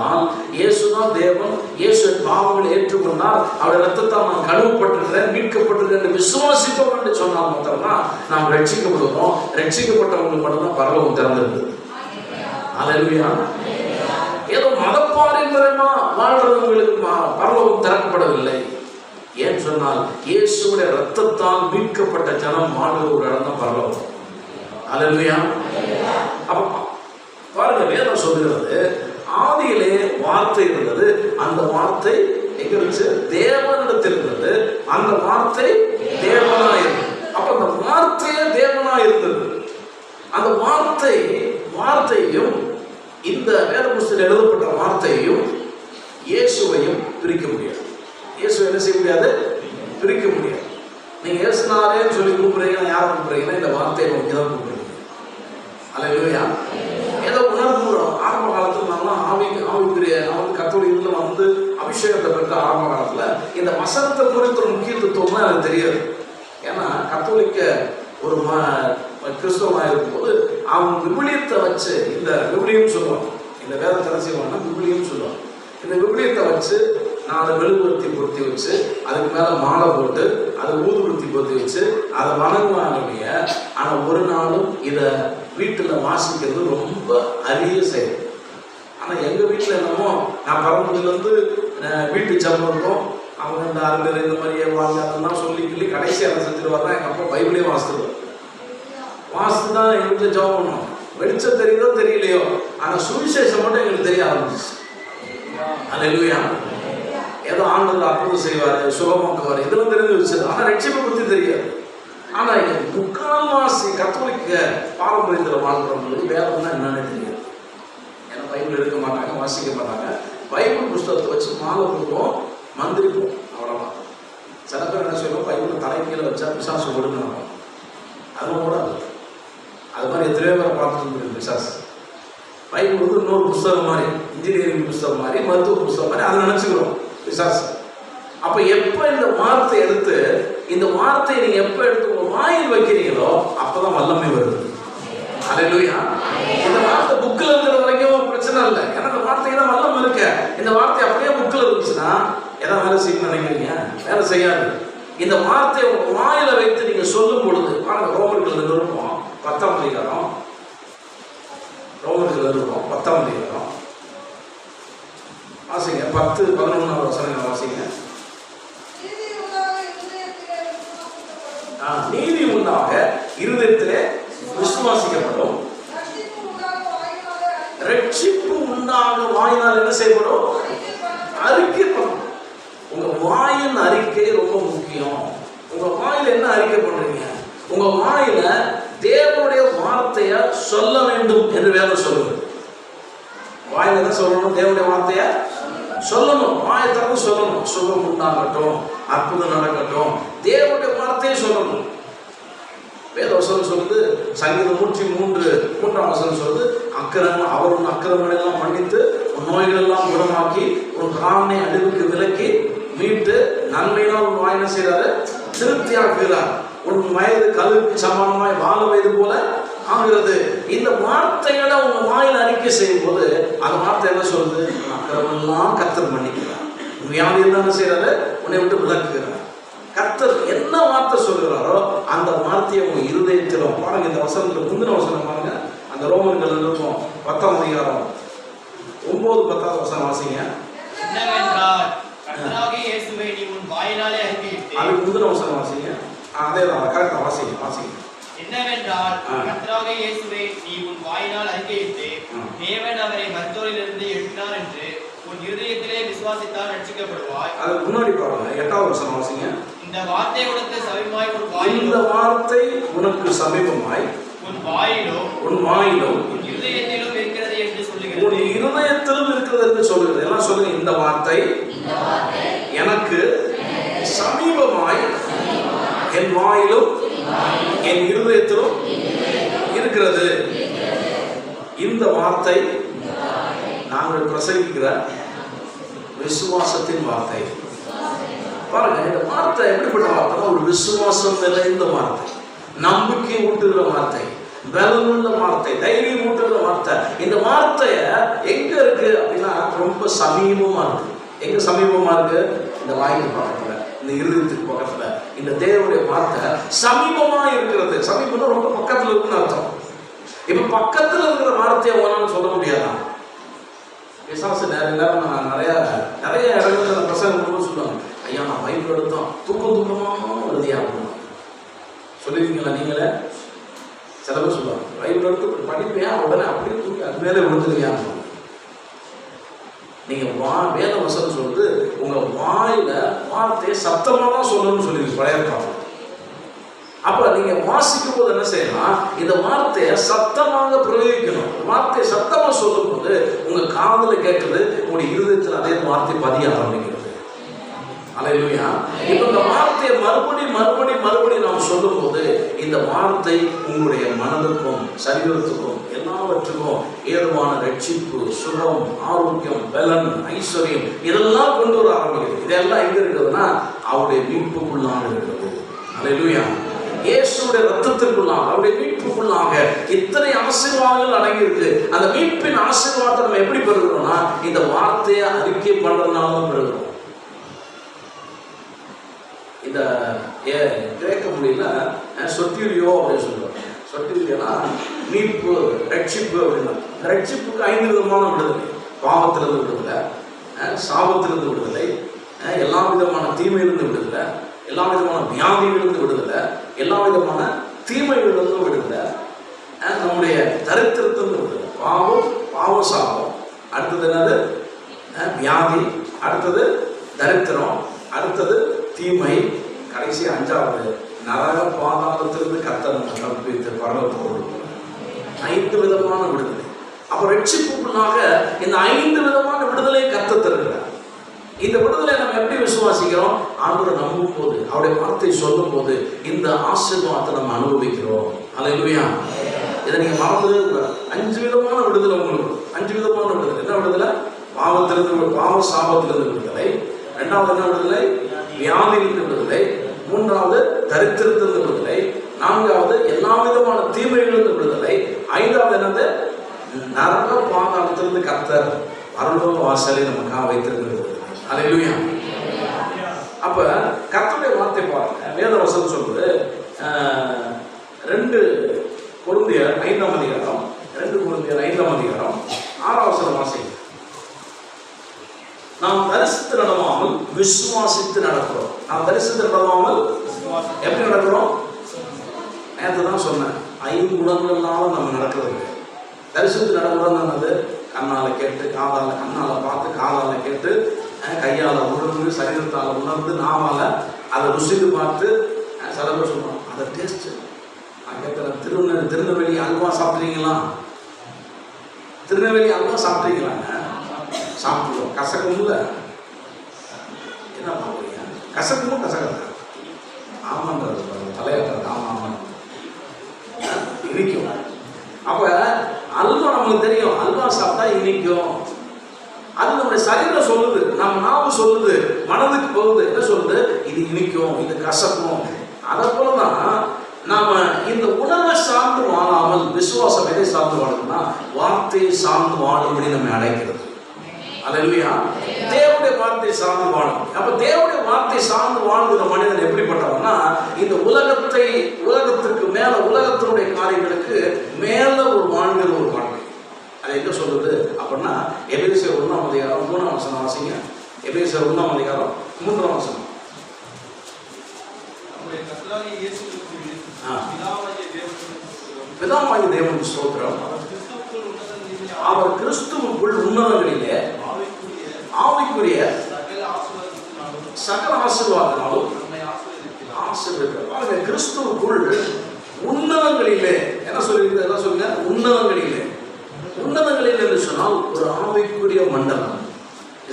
சொன்னால் இயேசுதான் தேவன் இயேசு பாவங்களை ஏற்றுக்கொண்டால் அவருடைய ரத்தத்தால் நான் கழுவப்பட்டிருக்கிறேன் மீட்கப்பட்டிருக்கிறேன் என்று விசுவாசித்தோம் என்று சொன்னால் மாத்திரம்தான் நாம் ரட்சிக்கப்படுகிறோம். ரட்சிக்கப்பட்டவங்களுக்கு மட்டும்தான் பரலோகம் திறந்திருக்குது அல்லேலூயா ஏதோ மதப்பாரம்பரியமா வாழ்றவங்களுக்கு ம- பரலோகம் திறக்கப்படவில்லை. ஏன் சொன்னால் இயேசுடைய ரத்தத்தால் மீட்கப்பட்ட ஜனம் வாழ்கிற ஒரு இடம் தான் பரலோகம். அல்லேலூயா அப்ப பாருங்க வேதம் சொல்லுகிறது ஆதியிலே வார்த்தை இருந்தது. அந்த வார்த்தை எங்க இருந்துச்சு? தேவனிடத்தில் இருந்தது. அந்த வார்த்தை தேவனா இருந்தது. அப்ப அந்த வார்த்தையே தேவனா இருந்தது. அந்த வார்த்தை வார்த்தையும் இந்த வேத புஸ்தகம் எழுதப்பட்ட வார்த்தையையும் இயேசுவையும் பிரிக்க முடியாது. இயேசு என்ன செய்ய முடியாது? பிரிக்க முடியாது. நீங்க இயேசுனாரேன்னு சொல்லி கூப்பிடுறீங்கன்னா யாரை கூப்பிடுறீங்கன்னா இந்த வார்த்தையை நோக்கி தான் கூப்பிடுறீங்க. அல்லையா ஏதோ உணர்வுறோம் ஆரம்ப காலத்துல நான்லாம் ஆவி ஆவிக்குரிய நான் வந்து கத்தோலியில் வந்து அபிஷேகத்தை பற்றி ஆரம்ப இந்த வசனத்தை குறித்த ஒரு முக்கியத்துவம் எனக்கு தெரியாது. ஏன்னா கத்தோலிக்க ஒரு ம கிறிஸ்தவமாக இருக்கும்போது அவன் விபிலியத்தை வச்சு இந்த விபிலியம் சொல்லுவான் இந்த வேத என்ன விபிலியம் சொல்லுவான் இந்த விபிலியத்தை வச்சு நான் அதை மெழுகுவர்த்தி பொருத்தி வச்சு அதுக்கு மேலே மாலை போட்டு அதை ஊதுபடுத்தி பொருத்தி வச்சு அதை வணங்குவானுடைய ஆனால் ஒரு நாளும் இதை வீட்டில் வாசிக்கிறது ரொம்ப அரிய செயல். ஆனால் எங்கள் வீட்டில் என்னமோ நான் பரம்பரையிலேருந்து வீட்டு ஜபம் இருக்கும் அவங்க இந்த அருந்தர் இந்த மாதிரி ஏவாங்க அதெல்லாம் சொல்லி சொல்லி கடைசி அதை செஞ்சுட்டு எங்கள் அப்பா பைபிளே வாசித்துருவார் வாசித்து தான் எங்களுக்கு ஜபம் பண்ணுவோம் வெளிச்சம் தெரியுதோ தெரியலையோ ஆனால் சுவிசேஷம் மட்டும் எங்களுக்கு தெரிய ஆரம்பிச்சு அல்லேலூயா ஏதோ ஆண்டவர் அற்புதம் செய்வார் சுகமாக்குவார் இதெல்லாம் தெரிஞ்சு வச்சது. ஆனால் ரட்சிப்பை பற்றி தெரியாது. ஆனால் இங்க முக்கால்வாசி கத்தோலிக்க பாரம்பரியத்தில் வாழ்றவங்களுக்கு வேதம்னா என்னன்னு தெரியாது. ஏன்னா பைபிள் எடுக்க மாட்டாங்க வாசிக்க மாட்டாங்க. பைபிள் புஸ்தகத்தை வச்சு மாலை போடுவோம் மந்திரிப்போம் அவ்வளோதான் சில பேர் என்ன சொல்லுவோம் பைபிள் தலைக்கீழ வச்சா பிசாசு விடுங்க அதெல்லாம் கூடாது அது மாதிரி எத்தனையோ பேரை பார்த்துட்டு பிசாசு. பைபிள் வந்து இன்னொரு புஸ்தகம் மாதிரி இன்ஜினியரிங் புஸ்தகம் மாதிரி மருத்துவ புஸ்தகம் மாதிரி அதை நினச்சிக்கிறோம் பிசாசு. அப்போ எப்போ இந்த வார்த்தை எடுத்து இந்த வார்த்தையை நீங்கள் எப்போ எடுத்து உங்கள் வாயில் வைக்கிறீங்களோ அப்பதான் வல்லமை வருது. அல்லேலூயா இந்த வார்த்தை புக்கில் இருக்கிற வரைக்கும் பிரச்சனை இல்லை ஏன்னா இந்த வார்த்தைக்கு தான் வல்லம் இருக்கு இந்த வார்த்தை அப்படியே புக்கில் இருந்துச்சுன்னா ஏதாவது வேலை செய்யணும்னு நினைக்கிறீங்க வேலை செய்யாது இந்த வார்த்தையை உங்க வாயில வைத்து நீங்க சொல்லும் பொழுது பாருங்க ரோமர்கள் நிருப்பம் பத்தாம் அதிகாரம் ரோமர்கள் நிருப்பம் பத்தாம் அதிகாரம் வாசிங்க பத்து பதினொன்றாம் வசனங்கள் வாசிங்க ஆ, நீதி உண்டாக இருதயத்திலே விசுவாசிக்கப்படும். ரட்சிப்பு உண்டாக வாயினால் என்ன செய்யப்படும்? அறிக்கைப்படும் உங்க வாயின் அறிக்கை ரொம்ப முக்கியம். உங்க வாயில என்ன அறிக்கை பண்றீங்க? உங்க வாயில தேவனுடைய வார்த்தைய சொல்ல வேண்டும் என்று வேதம் சொல்லுது. வாயில என்ன சொல்லணும்? தேவனுடைய வார்த்தைய சொல்லணும். வாயை சொல்லணும். சுகம் உண்டாகட்டும். அற்புதம் நடக்கட்டும். தேவனுடைய வார்த்தையை சொல்லணும். வேத வசனம் சொல்லுது சங்கீதம் நூற்றி மூன்று மூன்றாம் வசனம் சொல்லுது அக்கிரம அவர் உன் அக்கிரமங்கள் எல்லாம் மன்னித்து உன் நோய்கள் எல்லாம் குணமாக்கி உன் காரணை அழிவுக்கு விலக்கி மீட்டு நன்மையினால் உன் வாயின செய்கிறாரு திருப்தியாக்குகிறார் உன் வயது கல்விக்கு சமானமாய் வாழ வயது போல ஆகிறது. இந்த வார்த்தைகளை உங்க வாயில் அறிக்கை செய்யும் போது அந்த வார்த்தை என்ன சொல்லுது? அக்கிரமெல்லாம் கத்தர் மன்னிக்கிறார். உன் வியாதி என்ன செய்யறாரு உன்னை விட்டு விளக்குகிறார் கர்த்தர் என்ன வார்த்தை சொல்கிறாரோ அந்த வார்த்தையை உங்க இருதயத்திலும் பாருங்க இந்த வசனத்துல முந்தின வசனம் பாருங்க. அந்த ரோமர்கள் இருக்கும் பத்தாம் அதிகாரம் ஒன்பது பத்தாவது வசனம் வாசிங்க. அதுக்கு முந்தின வசனம் வாசிங்க. அதே தான் கரெக்டாக வாசிங்க வாசிங்க. என்னவென்றால் ஆ. கர்த்தராகிய இயேசுவை நீ உன் வாயினால் அறிக்கையிட்டு. தேவன் அவரை மருத்துவரிலிருந்து எழுப்பினார் என்று உன் இருதயத்திலே விசுவாசித்தால் ரட்சிக்கப்படுவாய் அதுக்கு முன்னாடி பாருங்க எட்டாவது வாசிங்க. இந்த வார்த்தை உனக்கு சமயமாய் உன் இந்த வாயிலும் வார்த்தை உனக்கு சமீபமாய் உன் வாயிலும் உன் வாயிலும் உன் இருதயத்திலும் இருக்கிறது என்று உன் சொல்லுகிறது இருதயத்திலும் இருக்கிறது என்று சொல்லுகிறது. எல்லாம் சொல்லுங்க இந்த வார்த்தை எனக்கு சமீபமாய் என் வாயிலும் என் இருதயத்திலும் இருக்கிறது. இந்த வார்த்தை நாங்கள் பிரசங்கிக்கிற விசுவாசத்தின் வார்த்தை. பாருங்க இந்த வார்த்தை எப்படிப்பட்ட வார்த்தை ஒரு விசுவாசம் நிறைந்த வார்த்தை. நம்பிக்கை ஊட்டுகிற வார்த்தை பலமுள்ள வார்த்தை தைரியம் ஊட்டுகிற வார்த்தை. இந்த வார்த்தைய எங்க இருக்கு அப்படின்னா ரொம்ப சமீபமா இருக்கு. எங்க சமீபமா இருக்கு? இந்த வாய்க்கு பக்கத்துல இந்த இருதயத்துக்கு பக்கத்துல. இந்த தேவனுடைய வார்த்தை சமீபமா இருக்கிறது. சமீபம்னா ரொம்ப பக்கத்துல இருக்குன்னு அர்த்தம். இப்ப பக்கத்துல இருக்கிற வார்த்தையை ஒன்னு சொல்ல முடியாதான் பிசாசு நிறைய நேரம் நான் நிறைய நிறைய இடங்கள்ல அந்த பிரசங்க கூட சொல்லுவாங்க. ஐயா நான் பைபிள் எடுத்தோம். தூக்கம் தூக்கமாக வருதியா அப்படின்னு சொல்லியிருக்கீங்களா நீங்களே? சில பேர் சொல்லுவாங்க பைபிள் எடுத்து படிப்பேன் உடனே அப்படியே தூக்கி அது மேலே விழுந்துருவியா நீங்க வா வேத வசனம் சொல்றது உங்க வாயில வார்த்தையை சத்தமா தான் சொல்லணும்னு சொல்லியிருக்கு பழைய காலம் அப்ப நீங்க வாசிக்கும் போது என்ன செய்யலாம் இந்த வார்த்தையை சத்தமாக பிரயோகிக்கணும். வார்த்தையை சத்தமாக சொல்லும்போது உங்கள் உங்க காதுல உங்களுடைய இருதயத்தில் அதே வார்த்தை பதிய ஆரம்பிக்கிறது. அலையிலுயா. இப்போ இந்த வார்த்தையை மறுபடி மறுபடி மறுபடி நாம் சொல்லும்போது இந்த வார்த்தை உங்களுடைய மனதுக்கும் சரீரத்துக்கும் எல்லாவற்றுக்கும் ஏதுவான ரட்சிப்பு சுகம் ஆரோக்கியம் பலன் ஐஸ்வர்யம் இதெல்லாம் கொண்டு வர ஆரம்பிக்கிறது. இதெல்லாம் எங்க இருக்குதுன்னா அவருடைய மீட்புக்குள்ளாக இருக்கிறது அலையிலுயா. இயேசுடைய ரத்தத்திற்குள்ளாக அவருடைய மீட்புக்குள்ளாக இத்தனை ஆசீர்வாதங்கள் அடங்கி இருக்கு. அந்த மீட்பின் ஆசீர்வாதத்தை நம்ம எப்படி பெறுகிறோம்னா இந்த வார்த்தையை அறிக்கை பண்றதுனால தான் பெறுகிறோம். இந்த ஏ கிரேக்க மொழியில அஹ், சொட்டிரியோ அப்படின்னு சொல்லுவாங்க. சொட்டிரியோனா மீட்பு ரட்சிப்பு அப்படின்னா ரட்சிப்புக்கு ஐந்து விதமான விடுதலை. பாவத்திலிருந்து விடுதலை சாபத்திலிருந்து விடுதலை எல்லா விதமான தீமையிலிருந்து விடுதலை எல்லா விதமான வியாதிகளிலிருந்து விடுதலை எல்லா விதமான தீமைகளிலிருந்து விடுதலை நம்முடைய தரித்திரத்திலிருந்து விடுதலை. பாவம் பாவ சாபம். அடுத்தது என்னது? வியாதி. அடுத்தது தரித்திரம். அடுத்தது தீமை. கடைசி அஞ்சாவது நரக பாதாளத்திலிருந்து கத்தர் நம்மை தப்பித்து பரவத்தோடு ஐந்து விதமான விடுதலை. அப்ப ரட்சிப்புக்குள்ளாக இந்த ஐந்து விதமான விடுதலை கத்த தருகிறார். இந்த விடுதலை நம்ம எப்படி விசுவாசி ஆண்டவரை நம்பும் போது அவருடைய வார்த்தை சொல்லும் போது இந்த ஆசீர்வாதத்தை நம்ம அனுபவிக்கிறோம். அல்லேலூயா இதை நீங்க மறந்துடவே கூடாது. அஞ்சு விதமான விடுதலை உங்களுக்கு அஞ்சு விதமான விடுதலை. என்ன விடுதலை? பாவத்திலிருந்து பாவ சாபத்திலிருந்து விடுதலை. ரெண்டாவது என்ன விடுதலை? வியாதியிலிருந்து விடுதலை. மூன்றாவது தரித்திரத்திலிருந்து விடுதலை. நான்காவது எல்லா விதமான தீமைகளிலிருந்து விடுதலை. ஐந்தாவது என்னது? நரக பாதாளத்திலிருந்து கர்த்தர் பரலோக வாசலை நமக்காக வைத்திருக்கிறது. அல்லேலூயா அப்ப கர்த்தருடைய வார்த்தை பாருங்க. வேத வசனம் சொல்றது ரெண்டு பொருந்தியர் ஐந்தாம் அதிகாரம் ரெண்டு பொருந்தியர் ஐந்தாம் அதிகாரம் ஆறாம் வசனம் வாசிங்க. நாம் தரிசித்து நடவாமல் விசுவாசித்து நடக்கிறோம். நாம் தரிசித்து நடவாமல் எப்படி நடக்கிறோம்? நேற்று தான் சொன்னேன் ஐந்து ஐங்குணங்கள்னால நம்ம நடக்கிறது. இல்லை. தரிசித்து நடக்கிறோம் என்னது கண்ணால் கேட்டு காதால் கண்ணால் பார்த்து காதால் கேட்டு கையால் உணர்ந்து சரீரத்தால் உணர்ந்து நாமால் அதை ருசித்து பார்த்து செலவு சொல்கிறோம் சொல்லுவோம் அதை டேஸ்ட்டு நான் கேட்குறேன் திருநெல் திருநெல்வேலி அல்வா சாப்பிட்றீங்களா? திருநெல்வேலி அல்வா சாப்பிட்றீங்களாங்க கசக்கும் இல்லை என்ன பண்ணுறீங்க கசக்கமும் கசக்கல ஆமான்றது தலையாட்டுறது. ஆமா ஆமாம் இனிக்கும். அப்போ அல்வா நம்மளுக்கு தெரியும். அல்வா சாப்பிட்டா இனிக்கும். அது நம்முடைய சரீரம் சொல்லுது நம்ம நாவு சொல்லுது மனதுக்கு போகுது. என்ன சொல்லுது? இது இனிக்கும் இது கசக்கும். அதை போலதான் நாம இந்த உணவை சார்ந்து வாழாமல் விசுவாசம் எதை சார்ந்து வாழணும்னா வார்த்தையை சார்ந்து வாழும்படி நம்ம அழைக்கிறது. அல்லையா தேவனுடைய வார்த்தை சார்ந்து வாழும். அப்ப தேவனுடைய வார்த்தை சார்ந்து வாழ்கிற மனிதன் எப்படிப்பட்டவன்னா இந்த உலகத்தை உலகத்திற்கு மேல உலகத்தினுடைய காரியங்களுக்கு மேல ஒரு வாழ்கிற ஒரு வாழ்க்கை அது எங்க சொல்லுது அப்படின்னா எபேசியர் ஒன்றாம் அதிகாரம் மூணாம் வசனம் வாசிங்க. எபேசியர் ஒன்றாம் அதிகாரம் மூன்றாம் வசனம். பிதாவாகிய தேவனுக்கு ஸ்தோத்திரம். அவர் கிறிஸ்துவுக்குள் உன்னதங்களிலே ஆவிக்குரிய சகல நம்மை ஆசீர்வதிக்கிறார். கிறிஸ்துவுக்குள் உன்னதங்களிலே. என்ன சொல்லிருக்கு என்ன சொல்லுங்க? உன்னதங்களிலே. உன்னதங்களில் என்று சொன்னால் ஒரு ஆவிக்குரிய மண்டலம்.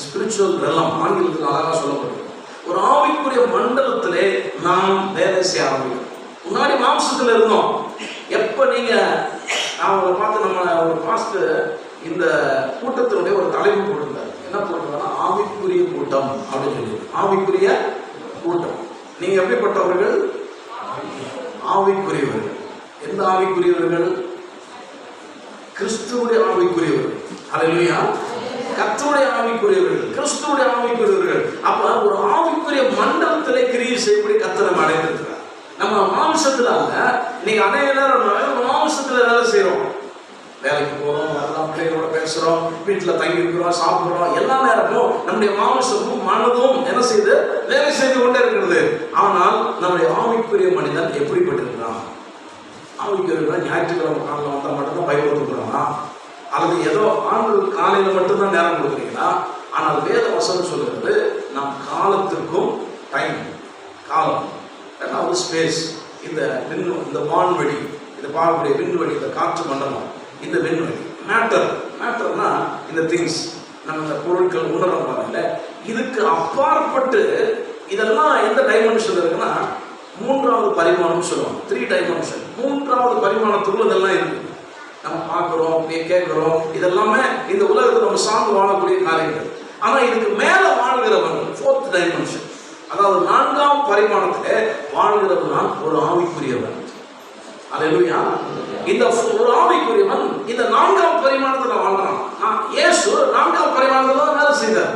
ஸ்பிரிச்சுவல் ரெலம் ஆங்கிலத்தில் அழகாக சொல்லப்படும். ஒரு ஆவிக்குரிய மண்டலத்திலே நாம் வேலை செய்ய ஆரம்பிக்கும் முன்னாடி மாம்சத்தில் இருந்தோம். எப்போ நீங்கள் நான் உங்களை பார்த்து நம்ம ஒரு பாஸ்ட் இந்த கூட்டத்தினுடைய ஒரு தலைப்பு போட்டிருந்தார். என்ன போட்டிருந்தாருன்னா ஆவிக்குரிய கூட்டம் அப்படின்னு சொல்லி. ஆவிக்குரிய கூட்டம். நீங்கள் எப்படிப்பட்டவர்கள்? ஆவிக்குரியவர்கள். எந்த ஆவிக்குரியவர்கள்? கிறிஸ்துவுடைய ஆவிக்குரியவர்கள். அல்லேலூயா கத்தருடைய ஆவிக்குரியவர்கள். கிறிஸ்துவுடைய ஆவிக்குரியவர்கள். அப்ப ஒரு ஆவிக்குரிய மண்டலத்திலே கிரியை செய்யப்படி கத்தரை அடைந்திருக்கிறார். நம்ம மாம்சத்துல அல்ல நீங்க அநேக நேரம் மாம்சத்துல வேலை செய்யறோம் வேலைக்கு போறோம் வரலாம் பிள்ளைகளோட பேசுறோம் வீட்டுல தங்கி இருக்கிறோம் சாப்பிடுறோம் எல்லா நேரமும் நம்முடைய மாம்சமும் மனதும் என்ன செய்து வேலை செய்து கொண்டே இருக்கிறது. ஆனால் நம்முடைய ஆவிக்குரிய மனிதன் எப்படிப்பட்டிருக்கிறான்? ஆவிக்குரியவர்கள் ஞாயிற்றுக்கிழமை காலையில் வந்தால் மட்டும்தான் பைபிள் கொடுக்குறாங்களா அல்லது ஏதோ ஆண்கள் காலையில் மட்டும்தான் நேரம் கொடுக்குறீங்களா? ஆனால் வேத வசனம் சொல்கிறது நம் காலத்திற்கும் டைம் காலம் ரெண்டாவது ஸ்பேஸ் இந்த விண் இந்த வான்வெளி இந்த பார்க்கக்கூடிய விண்வெளி இந்த காற்று மண்டலம் இந்த விண்வெளி மேட்டர் மேட்டர்னா இந்த திங்ஸ் நம்ம இந்த பொருட்கள் உணரம் பாருங்கள இதுக்கு அப்பாற்பட்டு இதெல்லாம் எந்த டைமென்ஷன் இருக்குன்னா மூன்றாவது பரிமாணம் சொல்லுவாங்க. த்ரீ டைமென்ஷன் மூன்றாவது பரிமாணத்துக்குள்ள இதெல்லாம் இருக்கு. நம்ம பார்க்குறோம் கேட்குறோம். இதெல்லாமே இந்த உலகத்தில் நம்ம சார்ந்து வாழக்கூடிய காரியங்கள். ஆனால் இதுக்கு மேலே வாழ்கிறவன் ஃபோர்த் டைமென்ஷன் அதாவது நான்காம் பரிமாணத்தில் வாழ்கிறவன் தான் ஒரு ஆவிக்குரியவன். அலையா இந்த ஒரு ஆவிக்குரியவன் இந்த நான்காம் பரிமாணத்தில் வாழ்றான். நான் ஏசு நான்காம் பரிமாணத்தில் தான் வேலை செய்தார்.